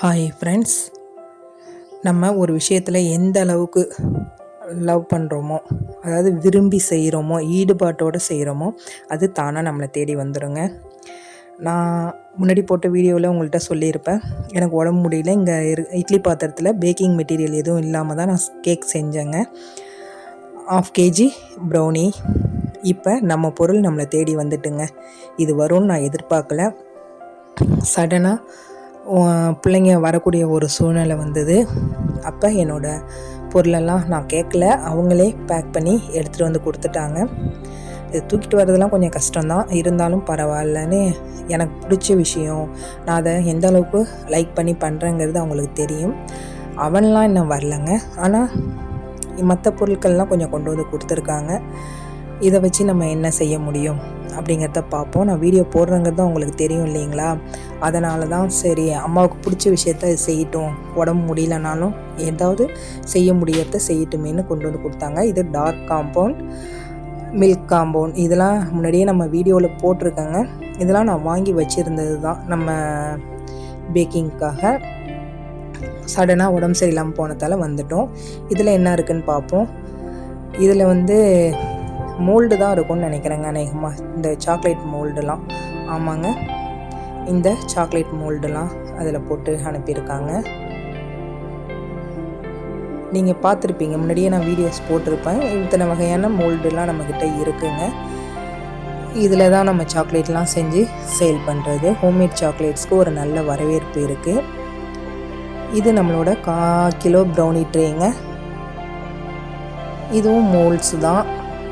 Hi friends நம்ம ஒரு விஷயத்தில் எந்த அளவுக்கு லவ் பண்ணுறோமோ அதாவது விரும்பி செய்கிறோமோ ஈடுபாட்டோடு செய்கிறோமோ அது தானாக நம்மளை தேடி வந்துடுங்க நான் முன்னாடி போட்ட வீடியோவில் உங்கள்கிட்ட சொல்லியிருப்பேன். எனக்கு உடம்பு முடியல. இங்கே இரு இட்லி பாத்திரத்தில் பேக்கிங் மெட்டீரியல் எதுவும் இல்லாமல் தான் நான் கேக் செஞ்சேங்க. ஆஃப் கேஜி ப்ரௌனி இப்போ நம்ம பொருள் நம்மளை தேடி வந்துட்டுங்க. இது வரும்னு நான் எதிர்பார்க்கல. சடனாக பிள்ளைங்க வரக்கூடிய ஒரு சூழ்நிலை வந்தது. அப்போ என்னோடய பொருளெல்லாம் நான் கேட்கல. அவங்களே பேக் பண்ணி எடுத்துகிட்டு வந்து கொடுத்துட்டாங்க. இது தூக்கிட்டு வரதெல்லாம் கொஞ்சம் கஷ்டம்தான். இருந்தாலும் பரவாயில்லன்னு எனக்கு பிடிச்ச விஷயம். நான் அதை எந்த அளவுக்கு லைக் பண்ணி பண்ணுறேங்கிறது அவங்களுக்கு தெரியும். அவன்லாம் இன்னும் வரலங்க. ஆனால் மற்ற பொருட்கள்லாம் கொஞ்சம் கொண்டு வந்து கொடுத்துருக்காங்க. இதை வச்சு நம்ம என்ன செய்ய முடியும் அப்படிங்கிறத பார்ப்போம். நான் வீடியோ போடுறேங்கிறது உங்களுக்கு தெரியும் இல்லைங்களா? அதனால தான் சரி அம்மாவுக்கு பிடிச்ச விஷயத்த செய்யட்டும். உடம்பு முடியலனாலும் ஏதாவது செய்ய முடியறத செய்யட்டுமேனு கொண்டு வந்து கொடுத்தாங்க. இது டார்க் காம்பவுண்ட் மில்க் காம்பவுண்ட் இதெல்லாம் முன்னாடியே நம்ம வீடியோவில் போட்டிருக்கேங்க. இதெல்லாம் நான் வாங்கி வச்சுருந்தது தான் நம்ம பேக்கிங்க்காக சடனாக உடம்பு சரியில்லாமல் போனதால் வந்துட்டோம். இதில் என்ன இருக்குதுன்னு பார்ப்போம். இதில் வந்து மோல்டு தான் இருக்கும்னு நினைக்கிறேங்க அநேகமாக இந்த சாக்லேட் மோல்டுலாம். ஆமாங்க. இந்த சாக்லேட் மோல்டுலாம் அதில் போட்டு அனுப்பியிருக்காங்க. நீங்கள் பார்த்துருப்பீங்க. முன்னாடியே நான் வீடியோஸ் போட்டிருப்பேன். இத்தனை வகையான மோல்டுலாம் நம்மக்கிட்ட இருக்குங்க. இதில் தான் நம்ம சாக்லேட்லாம் செஞ்சு சேல் பண்ணுறது ஹோம்மேட் சாக்லேட்ஸ்க்கு ஒரு நல்ல வரவேற்பு இருக்குது இது நம்மளோட கா கிலோ ப்ரௌனி ட்ரேங்க இதுவும் மோல்ட்ஸ் தான்.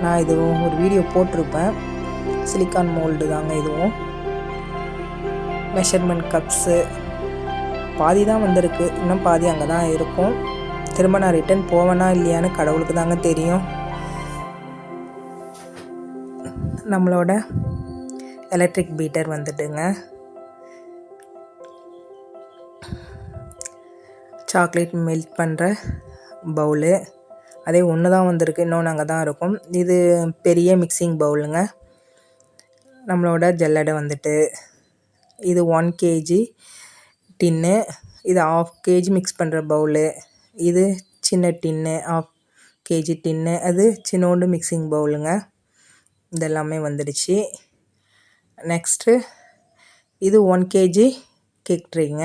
நான் இதுவும் ஒரு வீடியோ போட்டிருப்பேன். சிலிக்கான் மோல்டு தாங்க இதுவும். மெஷர்மெண்ட் கப்ஸு பாதி தான் வந்திருக்கு. இன்னும் பாதி அங்கே தான் இருக்கும். திரும்ப நான் ரிட்டன் போவேனா இல்லையான்னு கடவுளுக்கு தாங்க தெரியும். நம்மளோட எலக்ட்ரிக் பீட்டர் வந்துட்டுங்க. சாக்லேட் மெல்ட் பண்ணுற பவுலு அதே ஒன்று தான் வந்திருக்கு இன்னொன்று அங்கே தான் இருக்கும். இது பெரிய மிக்சிங் பவுலுங்க நம்மளோட ஜல்லடை வந்துட்டு இது ஒன் கேஜி டின்னு இது ஆஃப் கேஜி மிக்ஸ் பண்ணுற பவுலு இது சின்ன டின்னு ஆஃப் கேஜி டின்னு அது சின்னோண்டு மிக்சிங் பவுலுங்க இதெல்லாமே வந்துடுச்சு. நெக்ஸ்ட்டு இது ஒன் கேஜி கேக் ட்ரேங்க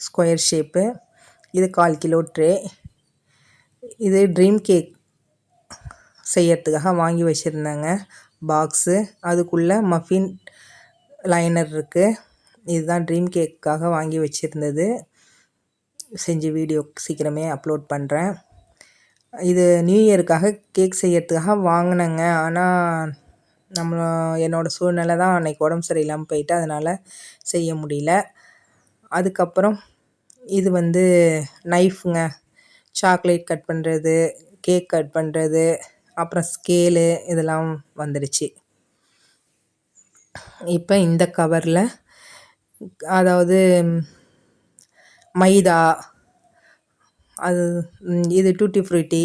ஸ்கொயர் ஷேப்பு இது கால் கிலோ ட்ரே இது ட்ரீம் கேக் செய்யறதுக்காக வாங்கி வச்சுருந்தேங்க. பாக்ஸு அதுக்குள்ளே மஃபின் லைனர் இருக்குது இதுதான் ட்ரீம் கேக்காக வாங்கி வச்சுருந்தது. செஞ்சு வீடியோ சீக்கிரமே அப்லோட் பண்ணுறேன் இது நியூ இயருக்காக கேக் செய்யறதுக்காக வாங்கினேங்க. ஆனால் நம்ம என்னோடய சூழ்நிலை தான் அன்றைக்கி உடம்பு சரியில்லாமல் போயிட்டு அதனால் செய்ய முடியல. அதுக்கப்புறம் இது வந்து நைஃபுங்க சாக்லேட் கட் பண்ணுறது கேக் கட் பண்ணுறது அப்புறம் ஸ்கேலு இதெல்லாம் வந்துடுச்சு. இப்போ இந்த கவரில் அதாவது மைதா அது இது டூட்டி ஃப்ரூட்டி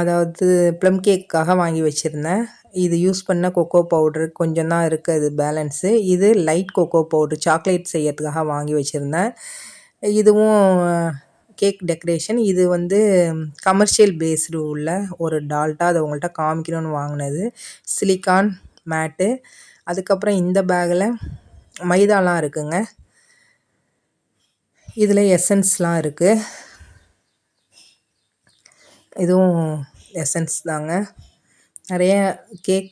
அதாவது ப்ளம் கேக்காக வாங்கி வச்சுருந்தேன். இது யூஸ் பண்ண கொக்கோ பவுட்ரு கொஞ்சம் தான் இருக்குது அது பேலன்ஸு இது லைட் கொக்கோ பவுட்ரு சாக்லேட் செய்யறதுக்காக வாங்கி வச்சுருந்தேன். இதுவும் கேக் டெக்கரேஷன் இது வந்து கமர்ஷியல் பேஸ்டு உள்ள ஒரு டால்ட்டா அதை உங்கள்கிட்ட காமிக்கணும்னு வாங்கினது. சிலிக்கான் மேட்டு அதுக்கப்புறம் இந்த பேக்கில் மைதாலாம் இருக்குங்க. இதில் எசன்ஸ்லாம் இருக்குது இதுவும் எசன்ஸ் தாங்க. நிறைய கேக்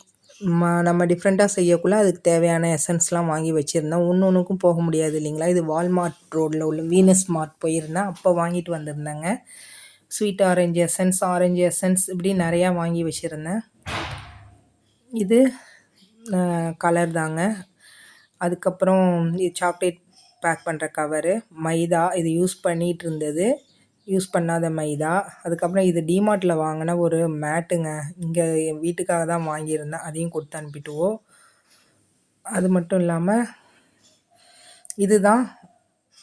ம நம்ம டிஃப்ரெண்ட்டாக செய்யக்குள்ளே அதுக்கு தேவையான எசன்ஸ்லாம் வாங்கி வச்சுருந்தேன் ஒன்று ஒன்றுக்கும் போக முடியாது இல்லைங்களா? இது வால்மார்ட் ரோட்டில் உள்ள வீனஸ் மார்ட் போயிருந்தேன் அப்போ வாங்கிட்டு வந்திருந்தேங்க. Sweet orange essence orange essence இப்படி நிறையா வாங்கி வச்சுருந்தேன். இது கலர் தாங்க. அதுக்கப்புறம் இது சாக்லேட் பேக் பண்ணுற கவரு மைதா இது யூஸ் பண்ணிகிட்டு இருந்தது. யூஸ் பண்ணாத மைதா. அதுக்கப்புறம் இது டிமார்ட்டில் வாங்கின ஒரு மேட்டுங்க. இங்கே என் வீட்டுக்காக தான் வாங்கியிருந்தேன். அதையும் கொடுத்து அனுப்பிட்டுவோம். அது மட்டும் இல்லாமல் இதுதான்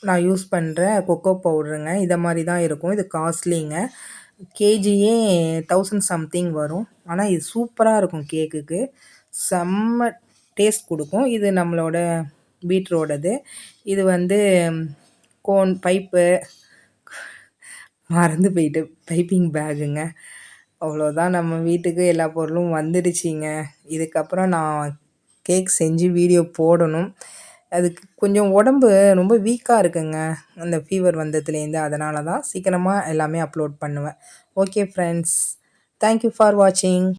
நான் யூஸ் பண்ணுற கொக்கோ பவுடருங்க. இதை மாதிரி தான் இருக்கும். இது காஸ்ட்லிங்க. கேஜியே தௌசண்ட் சம்திங் வரும். ஆனால் இது சூப்பராக இருக்கும் கேக்குக்கு. செம்ம டேஸ்ட் கொடுக்கும். இது நம்மளோட பீட்ரோடது. இது வந்து கோன் பைப்பு மறந்து போயிட்டு பைப்பிங் பேகுங்க அவ்வளோதான் நம்ம வீட்டுக்கு எல்லா பொருளும் வந்துடுச்சிங்க. இதுக்கப்புறம் நான் கேக் செஞ்சு வீடியோ போடணும். அதுக்கு கொஞ்சம் உடம்பு ரொம்ப வீக்காக இருக்குங்க. அந்த ஃபீவர் வந்ததுலேருந்து அதனால தான் சீக்கிரமாக எல்லாமே அப்லோட் பண்ணுவேன். ஓகே ஃப்ரெண்ட்ஸ் தேங்க்யூ ஃபார் வாட்சிங்